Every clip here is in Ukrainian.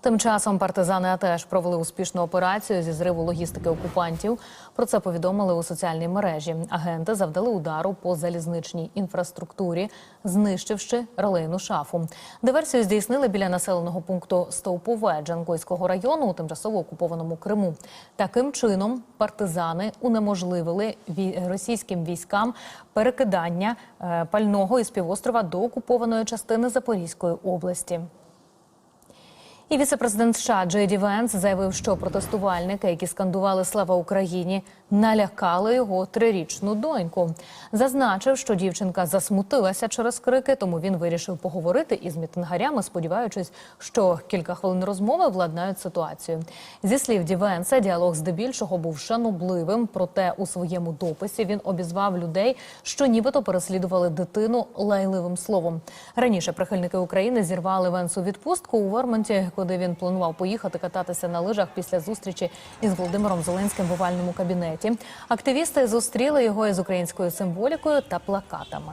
Тим часом партизани АТЕШ провели успішну операцію зі зриву логістики окупантів. Про це повідомили у соціальній мережі. Агенти завдали удару по залізничній інфраструктурі, знищивши релейну шафу. Диверсію здійснили біля населеного пункту Стовпове Джанкойського району у тимчасово окупованому Криму. Таким чином партизани унеможливили російським військам перекидання е, пального із півострова до окупованої частини Запорізької області. І віце-президент США Джей Венс заявив, що протестувальники, які скандували Слава Україні, налякали його трирічну доньку. Зазначив, що дівчинка засмутилася через крики, тому він вирішив поговорити із мітингарями, сподіваючись, що кілька хвилин розмови владнають ситуацію. Зі слів Ді Венса, діалог здебільшого був шанобливим. Проте у своєму дописі він обізвав людей, що нібито переслідували дитину лайливим словом. Раніше прихильники України зірвали Венсу відпустку у Вермонті, куди він планував поїхати кататися на лижах після зустрічі із Володимиром Зеленським в овальному кабінеті. Активісти зустріли його із українською символікою та плакатами.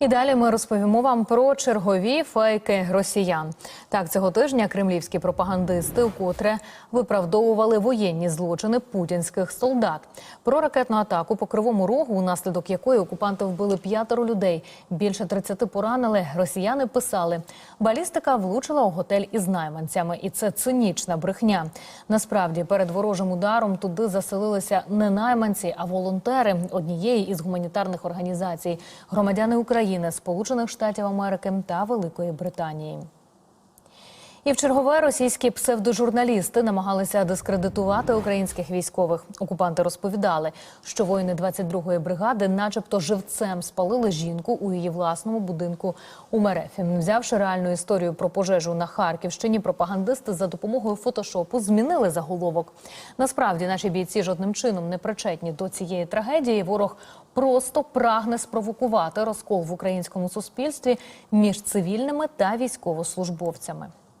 І далі ми розповімо вам про чергові фейки росіян. Так, цього тижня кремлівські пропагандисти вкотре виправдовували воєнні злочини путінських солдат. Про ракетну атаку по кривому рогу, унаслідок якої окупанти вбили п'ятеро людей, більше 30 поранили. Росіяни писали, балістика влучила у готель із найманцями, і це цинічна брехня. Насправді, перед ворожим ударом туди заселилися не найманці, а волонтери однієї із гуманітарних організацій, громадяни України, Сполучених Штатів Америки та Великої Британії. І в чергове російські псевдожурналісти намагалися дискредитувати українських військових. Окупанти розповідали, що воїни 22-ї бригади, начебто, живцем спалили жінку у її власному будинку у Мерефі. Взявши реальну історію про пожежу на Харківщині, пропагандисти за допомогою фотошопу змінили заголовок. Насправді наші бійці жодним чином не причетні до цієї трагедії. Ворог просто прагне спровокувати розкол в українському суспільстві між цивільними та військовослужбовцями.